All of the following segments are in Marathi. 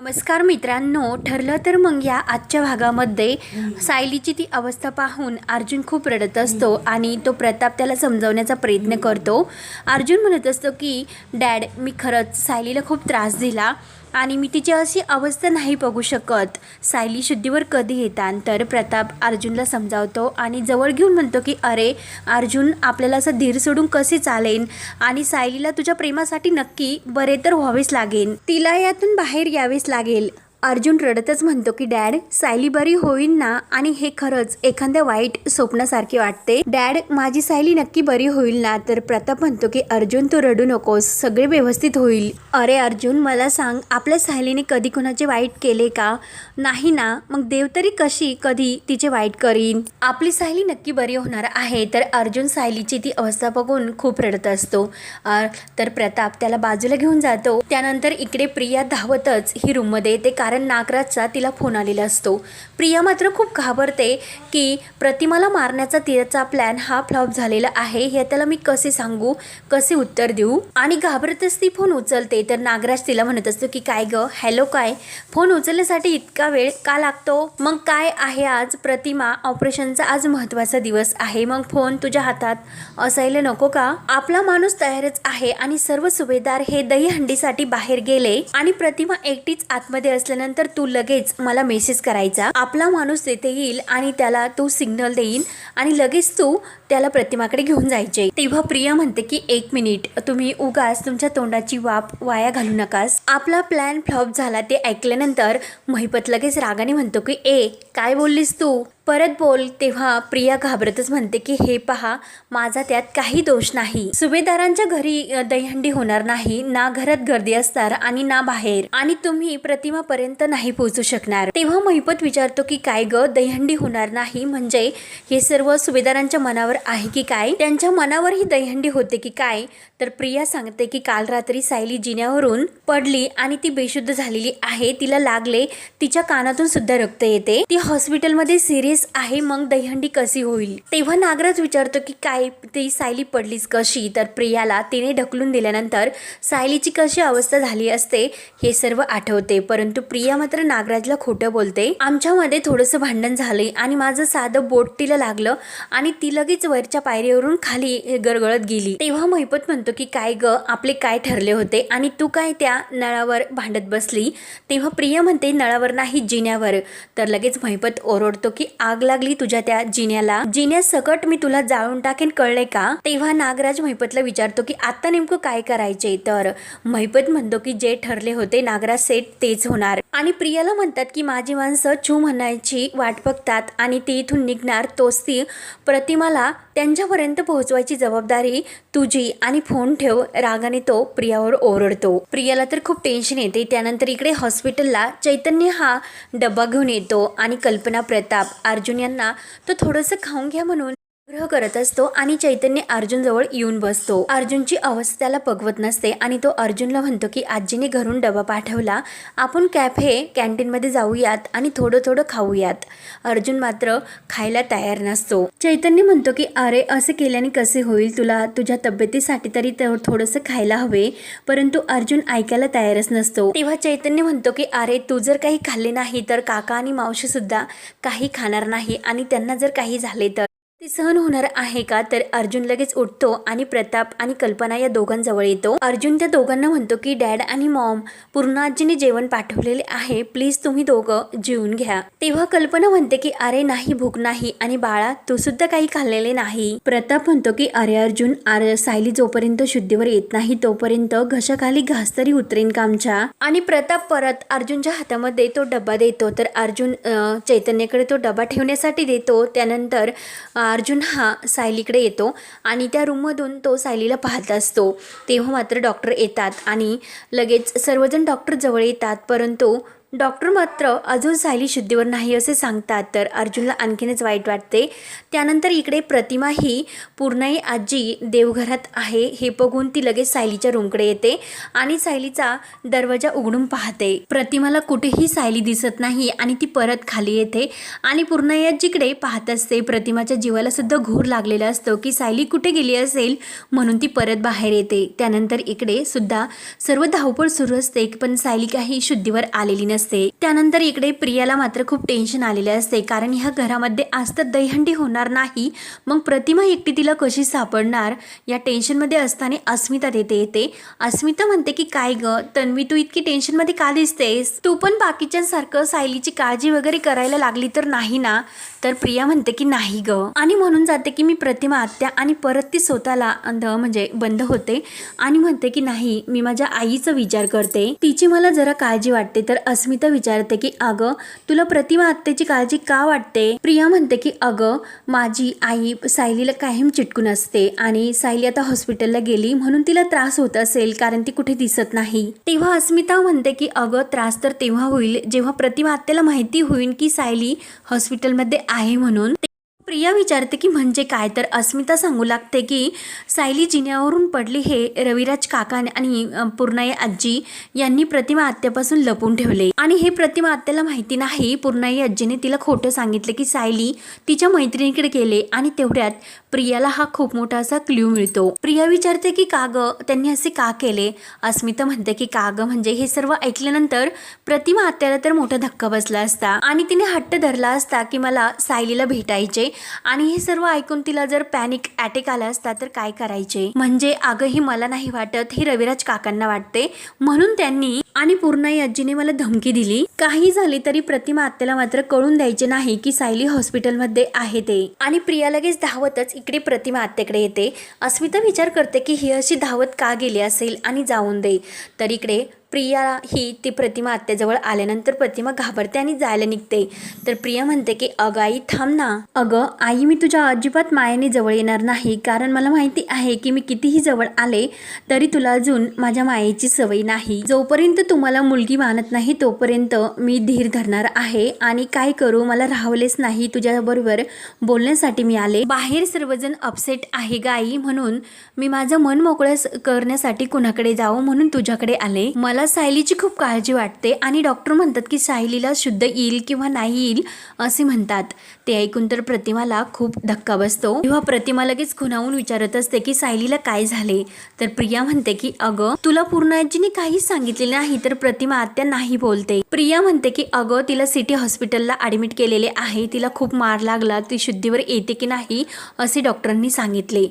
नमस्कार मित्रांनो ठरलं तर मग या आजच्या भागामध्ये. सायलीची ती अवस्था पाहून अर्जुन खूप रडत असतो आणि तो प्रताप त्याला समजवण्याचा प्रयत्न करतो. अर्जुन म्हणत असतो की डॅड मी खरंच सायलीला खूप त्रास दिला. आणि मी तिची अशी अवस्था नाही बघू शकत. सायली शुद्धीवर कधी येतात? तर प्रताप अर्जुनला समजावतो आणि जवळ घेऊन म्हणतो की अरे अर्जुन आपल्याला असं धीर सोडून कसे चालेल आणि सायलीला तुझ्या प्रेमासाठी नक्की बरे तर व्हावेच लागेल तिला यातून बाहेर यावेच लागेल. अर्जुन रडतच म्हणतो की डॅड सायली बरी होईल ना? आणि हे खरंच एखाद्या वाईट स्वप्नासारखे वाटते? डॅड माझी सायली नक्की बरी होईल ना? तर प्रताप म्हणतो की अर्जुन तू रडू नकोस. सगळे व्यवस्थित होईल. अरे अर्जुन मला सांग आपल्या सायलीने कधी कुणाचे वाईट केले का? नाही ना. मग देव तरी कशी कधी तिचे वाईट करीन? आपली सायली नक्की बरी होणार आहे. तर अर्जुन सायलीची ती अवस्था बघून खूप रडत असतो. तर प्रताप त्याला बाजूला घेऊन जातो. त्यानंतर इकडे प्रिया धावतच ही रूममध्ये येते. कारण नागराजचा तिला फोन आलेला असतो. प्रिया मात्र खूप घाबरते की प्रतिमाला मारण्याचा तिचा प्लॅन हा फ्लॉप झालेला आहे हे त्याला मी कसे सांगू कसे उत्तर देऊ? आणि घाबरतच ती फोन उचलते. तर नागराज तिला म्हणत असतो की काय ग? हॅलो काय? फोन उचलण्यासाठी इतका वेळ का लागतो? मग काय आहे आज? प्रतिमा ऑपरेशनचा आज महत्त्वाचा दिवस आहे. मग फोन तुझ्या हातात. असायला नको का? आपला माणूस तयारच आहे आणि सर्व सुभेदार हे दहीहंडीसाठी बाहेर गेले आणि प्रतिमा एकटीच आतमध्ये असल्यानंतर तू लगेच मला मेसेज करायचा. आपला माणूस तेथे येईल आणि त्याला तू सिग्नल देईल आणि लगेच तू त्याला प्रतिमाकडे घेऊन जायचे. तेव्हा प्रिया म्हणते की एक मिनिट तुम्ही उगाच तुमच्या तोंडाची वाप वाया घालू नकास. आपला प्लॅन फ्लॉप झाला ते ऐकल्यानंतर महिपत लगेच रागाने म्हणतो की ए काय बोललीस तू? परत बोल तेव्हा प्रिया घाबरतच म्हणते की हे पहा माझा त्यात काही दोष नाही. सुभेदारांच्या घरी दहीहंडी होणार नाही ना घरात गर्दी असणार आणि ना बाहेर. आणि तुम्ही प्रतिमापर्यंत नाही पोहोचू शकणार. तेव्हा महिपत विचारतो की काय ग दहीहंडी होणार नाही म्हणजे हे सर्व सुभेदारांच्या मनावर आहे की काय? त्यांच्या मनावर ही दहीहंडी होते की काय? तर प्रिया सांगते की काल रात्री सायली जिन्यावरून पडली आणि ती बेशुद्ध झालेली आहे. तिला लागले तिच्या कानातून सुद्धा रक्त येते. ती हॉस्पिटलमध्ये सिरियस आहे मग दहीहंडी कशी होईल? तेव्हा नागराज विचारतो की काय ती सायली पडलीच कशी? तर प्रियाला तिने ढकलून दिल्यानंतर सायलीची कशी अवस्था झाली असते हे सर्व आठवते. परंतु प्रिया मात्र नागराजला खोटं बोलते. आमच्यामध्ये थोडंसं भांडण झाले आणि माझं साधं बोट तिला लागलं आणि ती लगेच वरच्या पायरीवरून खाली गरगळत गेली. तेव्हा महिपत म्हणतो की काय ग आपले काय ठरले होते आणि तू काय त्या नळावर भांडत बसली? तेव्हा प्रिया म्हणते नळावर नाही जिन्यावर. तर लगेच महिपत ओरडतो की आग लागली तुझ्या त्या जिन्याला? जिन्या सकट मी तुला जाळून टाकेन कळले का? तेव्हा नागराज महिपतला विचारतो की आता नेमकं काय करायचे तर महिपत म्हणतो की जे ठरले होते नागराज सेट तेच होणार. आणि प्रियाला म्हणतात की माझी माणसं छू म्हणायची वाट बघतात आणि ती इथून निघणार तोच ती प्रतिमाला त्यांच्यापर्यंत पोहोचवायची जबाबदारी तुझी आणि फोन ठेव रागाने तो प्रियावर ओरडतो. प्रियाला तर खूप टेन्शन येते. त्यानंतर इकडे हॉस्पिटलला चैतन्य हा डब्बा घेऊन येतो आणि कल्पना प्रताप अर्जुन यांना तो थोडंसं खाऊन घ्या म्हणून ग्रह करत असतो आणि चैतन्य अर्जुनजवळ येऊन बसतो. अर्जुनची अवस्था त्याला पगवत नसते आणि तो अर्जुनला म्हणतो की आजीने घरून डबा पाठवला. आपण कॅफे कॅन्टीनमध्ये जाऊयात आणि थोडं थोडं खाऊयात. अर्जुन मात्र खायला तयार नसतो. चैतन्य म्हणतो की अरे असे केल्याने कसे होईल तुला? तुझ्या तब्येतीसाठी तरी थोडंसं खायला हवे. परंतु अर्जुन ऐकायला तयारच नसतो. तेव्हा चैतन्य म्हणतो की अरे तू जर काही खाल्ले नाही तर काका आणि मावशीसुद्धा काही खाणार नाही आणि त्यांना जर काही झाले तर. ते सहन होणार आहे का? तर अर्जुन लगेच उठतो आणि प्रताप आणि कल्पना या दोघांजवळ येतो. अर्जुन त्या दोघांना म्हणतो की डॅड आणि मॉम पूर्णाजीने जेवण पाठवलेले आहे. प्लीज तुम्ही दोघं जेवून घ्या. तेव्हा कल्पना म्हणते की अरे नाही भूक नाही. आणि बाळा तू सुद्धा काही खाल्लेले नाही. प्रताप म्हणतो की अरे अर्जुन अरे सायली जोपर्यंत शुद्धीवर येत नाही तोपर्यंत घशाखाली घास तरी उतरेन का आमच्या? आणि प्रताप परत अर्जुनच्या हातामध्ये तो डबा देतो. तर अर्जुन चैतन्यकडे तो डबा ठेवण्यासाठी देतो. त्यानंतर अर्जुन हा सायलीकडे येतो आणि त्या रूममधून तो सायलीला पाहत असतो. तेव्हा मात्र डॉक्टर येतात आणि लगेच सर्वजण डॉक्टर जवळ येतात परंतु डॉक्टर मात्र अजून सायली शुद्धीवर नाही असे सांगतात. तर अर्जुनला आणखीनच वाईट वाटते. त्यानंतर इकडे प्रतिमा ही पूर्णाई आजी देवघरात आहे. हे बघून ती लगेच सायलीच्या रूमकडे येते आणि सायलीचा दरवाजा उघडून पाहते. प्रतिमाला कुठेही सायली दिसत नाही आणि ती परत खाली येते आणि पूर्णाई आजीकडे पाहत असते. प्रतिमाच्या जीवाला सुद्धा घोर लागलेला असतो की सायली कुठे गेली असेल म्हणून ती परत बाहेर येते. त्यानंतर इकडे सुद्धा सर्व धावपळ सुरू असते पण सायली काही शुद्धीवर आलेली नसते. त्यानंतर इकडे प्रियाला मात्र खूप टेन्शन आलेले असते. कारण ह्या घरामध्ये आज तर दहीहंडी होणार नाही. मग प्रतिमा एकटी तिला कशी सापडणार? या टेन्शनमध्ये असताना अस्मिता देते येते. अस्मिता म्हणते की काय ग? तन्वी तू इतकी टेन्शनमध्ये का दिसतेस? तू पण बाकीच्यांसारखं सायलीची काळजी वगैरे करायला लागली तर नाही ना? तर प्रिया म्हणते की नाही ग. आणि म्हणून जाते की मी प्रतिमा आत्या आणि परत ती स्वतःला अंध म्हणजे बंद होते. आणि म्हणते की नाही मी माझ्या आईचा विचार करते. तिची मला जरा काळजी वाटते. तर अस्मिता विचारते की अगं तुला प्रतिमा आत्याची काळजी का वाटते? प्रिया म्हणते की अगं माझी आई सायलीला कायम चिटकून असते आणि सायली आता हॉस्पिटलला गेली म्हणून तिला त्रास होत असेल कारण ती कुठे दिसत नाही. तेव्हा अस्मिता म्हणते की अगं त्रास तर तेव्हा होईल जेव्हा प्रतिमा आत्याला माहिती होईल की सायली हॉस्पिटलमध्ये आहे म्हणून. प्रिया विचारते की म्हणजे काय? तर अस्मिता सांगू लागते की सायली जिन्यावरून पडली हे रविराज काका आणि पूर्णाई आजी यांनी प्रतिमा आत्यापासून लपून ठेवले. आणि हे प्रतिमा आत्याला माहिती नाही. पूर्णाई आजीने तिला खोटं सांगितलं की सायली तिच्या मैत्रिणीकडे गेले आणि तेवढ्यात प्रियाला हा खूप मोठा असा क्ल्यू मिळतो. प्रिया विचारते की का ग त्यांनी असे का केले? अस्मिता म्हणते की का ग म्हणजे हे सर्व ऐकल्यानंतर प्रतिमा आत्याला तर मोठा धक्का बसला असता आणि तिने हट्ट धरला असता की मला सायलीला भेटायचे आणि हे सर्व ऐकून तिला जर पॅनिक अटॅक आला असता तर काय करायचे? म्हणजे अगं ही मला नाही वाटत. हे रविराज काकांना वाटते. म्हणून त्यांनी आणि पूर्णाई आजीने मला धमकी दिली. काही झाले तरी प्रतिमा आत्याला मात्र कळून द्यायचे नाही की सायली हॉस्पिटलमध्ये आहे ते. आणि प्रिया लगेच धावतच इकडे प्रतिमा आत्याकडे येते. अस्मिता विचार करते की ही अशी धावत का गेली असेल आणि जाऊन दे. तर इकडे प्रिया ही ती प्रतिमा आत्याजवळ आल्यानंतर प्रतिमा घाबरते आणि जायला निघते. तर प्रिया म्हणते की अगं आई थांब ना. अगं आई मी तुझ्या अजिबात मायेने जवळ येणार नाही. कारण मला माहिती आहे की मी कितीही जवळ आले तरी तुला अजून माझ्या मायेची सवय नाही. जोपर्यंत तुम्हाला मुलगी मानत नाही तोपर्यंत मी धीर धरणार आहे. आणि काय करू? मला राहवलेच नाही. तुझ्याबरोबर बोलण्यासाठी मी आले. बाहेर सर्वजण अपसेट आहे गाई म्हणून मी माझं मन मोकळं स- करण्यासाठी कुणाकडे जावं? म्हणून तुझ्याकडे आले. मला सायलीची खूप काळजी वाटते आणि डॉक्टर म्हणतात की सायलीला शुद्ध येईल किंवा नाही येईल असे म्हणतात. ते ऐकून तर प्रतिमाला खूप धक्का बसतो. तेव्हा प्रतिमा लगेच खुणावून विचारत असते की सायलीला काय झाले? तर प्रिया म्हणते की अगं तुला पूर्णाजीने काहीच सांगितले नाही तर प्रतिमा आत्या नाही बोलते. प्रिया म्हणते की अगं तिला सिटी हॉस्पिटलला ऍडमिट केलेले आहे तिला खूप मार लागला ती शुद्धीवर येते की नाही असे डॉक्टरांनी सांगितले.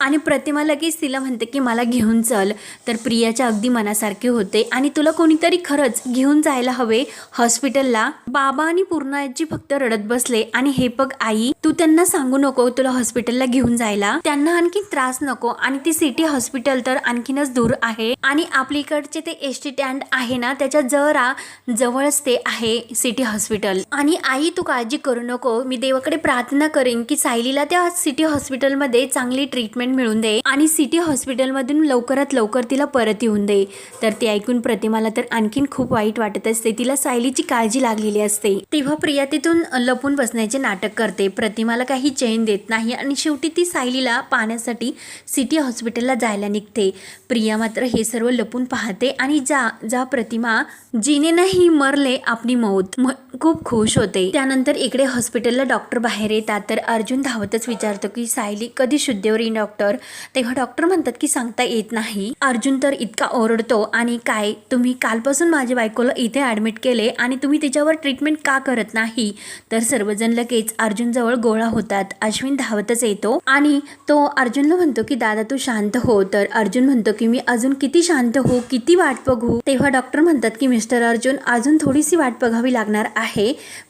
आणि प्रतिमा लगेच तिला म्हणते की मला घेऊन चल. तर प्रियाच्या अगदी मनासारखे होते. आणि तुला कोणीतरी खरंच घेऊन जायला हवे हॉस्पिटलला? बाबा आणि पूर्णाजी फक्त रडत बसले. आणि हे बघ आई तू त्यांना सांगू नको तुला हॉस्पिटलला घेऊन जायला. त्यांना आणखी त्रास नको. आणि ती सिटी हॉस्पिटल तर आणखीनच दूर आहे. आणि आपलीकडचे ते एस टी स्टँड आहे ना त्याच्या जरा जवळच ते आहे सिटी हॉस्पिटल. आणि आई तू काळजी करू नको. मी देवाकडे प्रार्थना करेन की सायलीला त्या सिटी हॉस्पिटलमध्ये चांगली ट्रीटमेंट मिळून दे आणि सिटी हॉस्पिटलमधून लवकरात लवकर तिला परत येऊन दे. तर ते ऐकून प्रतिमाला तर आणखीन खूप वाईट वाटत असते. तिला सायलीची काळजी लागलेली असते. तेव्हा प्रिया तिथून लपून बसण्याचे नाटक करते. प्रतिमाला काही चैन देत नाही आणि शेवटी ती सायलीला पाहण्यासाठी सिटी हॉस्पिटलला जायला निघते. प्रिया मात्र हे सर्व लपून पाहते आणि जा जा प्रतिमा जिने नाही मरले आपली मौत. म- खूप खुश होते. त्यानंतर इकडे हॉस्पिटलला डॉक्टर बाहेर येतात. तर अर्जुन धावतच विचारतो की सायली कधी शुद्धीवर येईन डॉक्टर? तेव्हा डॉक्टर म्हणतात की सांगता येत नाही. अर्जुन तर इतका ओरडतो आणि काय तुम्ही कालपासून माझ्या बायकोला इथे ऍडमिट केले आणि तुम्ही तिच्यावर ट्रीटमेंट का करत नाही? तर सर्वजण लगेच अर्जुन जवळ गोळा होतात. अश्विन धावतच येतो आणि तो अर्जुनला म्हणतो की दादा तू शांत हो. तर अर्जुन म्हणतो की मी अजून किती शांत हो किती वाट बघू? तेव्हा डॉक्टर म्हणतात की मिस्टर अर्जुन अजून थोडीशी वाट बघावी लागणार आहे.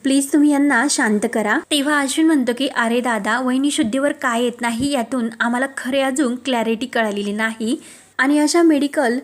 प्लीज तुम्ही यांना शांत करा. तेव्हा अश्विन म्हणतो की अरे दादा वहिनी शुद्धीवर काय येत नाही यातून आम्हाला खरे अजून क्लॅरिटी कळालेली नाही. आणि अशा मेडिकल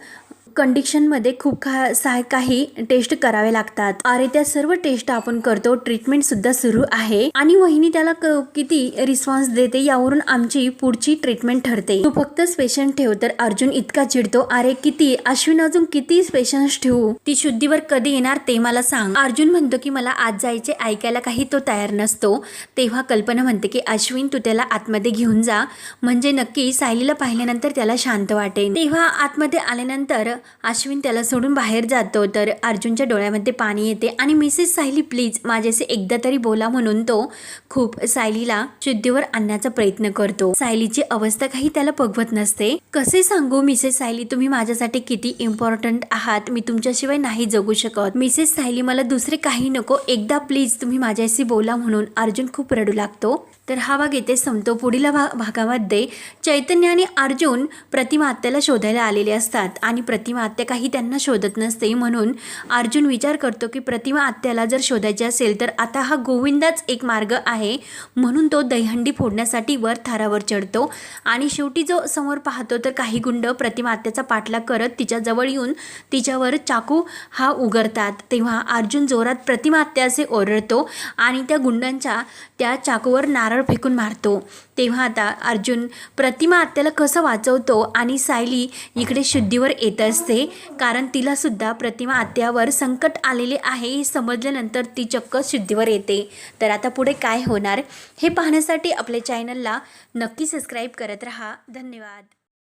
कंडिशनमध्ये खूप खा सा काही टेस्ट करावे लागतात. अरे त्या सर्व टेस्ट आपण करतो ट्रीटमेंट सुद्धा सुरू आहे. आणि वहिनी त्याला क- किती रिस्पॉन्स देते यावरून आमची पुढची ट्रीटमेंट ठरते. तू फक्तच पेशंट ठेव तर अर्जुन इतका चिडतो. अरे किती? अश्विन अजून किती पेशंट ठेवू? ती शुद्धीवर कधी येणार ते मला सांग. अर्जुन म्हणतो की मला आज जायचे ऐकायला काही तो तयार नसतो. तेव्हा कल्पना म्हणते की अश्विन तू त्याला आतमध्ये घेऊन जा. म्हणजे नक्की सायलीला पाहिल्यानंतर त्याला शांत वाटेल तेव्हा आतमध्ये आल्यानंतर अश्विन त्याला सोडून बाहेर जातो. तर अर्जुनच्या डोळ्यामध्ये पाणी येते. आणि मिसेस सायली प्लीज माझ्याशी एकदा तरी बोला म्हणून तो खूप सायलीला शुद्धीवर आणण्याचा प्रयत्न करतो. सायलीची अवस्था काही त्याला पगवत नसते. कसे सांगू मिसेस सायली तुम्ही माझ्यासाठी किती इम्पॉर्टंट आहात. मी तुमच्याशिवाय नाही जगू शकत. मिसेस सायली मला दुसरे काही नको. एकदा प्लीज तुम्ही माझ्याशी बोला म्हणून अर्जुन खूप रडू लागतो. तर हा भाग येथे संपतो. पुढील भा भागामध्ये चैतन्य आणि अर्जुन प्रतिमा आत्याला शोधायला आलेले असतात आणि प्रतिमा आत्या काही त्यांना शोधत नसते. म्हणून अर्जुन विचार करतो की प्रतिमा आत्याला जर शोधायची असेल तर आता हा गोविंदाच एक मार्ग आहे. म्हणून तो दहीहंडी फोडण्यासाठी वर थारावर चढतो आणि शेवटी जो समोर पाहतो तर काही गुंड प्रतिमा आत्याचा पाठलाग करत तिच्याजवळ येऊन तिच्यावर चाकू हा उगरतात तेव्हा अर्जुन जोरात प्रतिमा आत्या असे ओरडतो आणि त्या गुंडांच्या त्या चाकूवर नारळ फेकून मारतो. तेव्हा आता अर्जुन प्रतिमा आत्याला कसं वाचवतो आणि सायली इकडे शुद्धीवर येत असते कारण तिलासुद्धा प्रतिमा आत्यावर संकट आलेले आहे हे समजल्यानंतर ती चक्क शुद्धीवर येते. तर आता पुढे काय होणार हे पाहण्यासाठी आपल्या चॅनलला नक्की सबस्क्राईब करत राहा. धन्यवाद.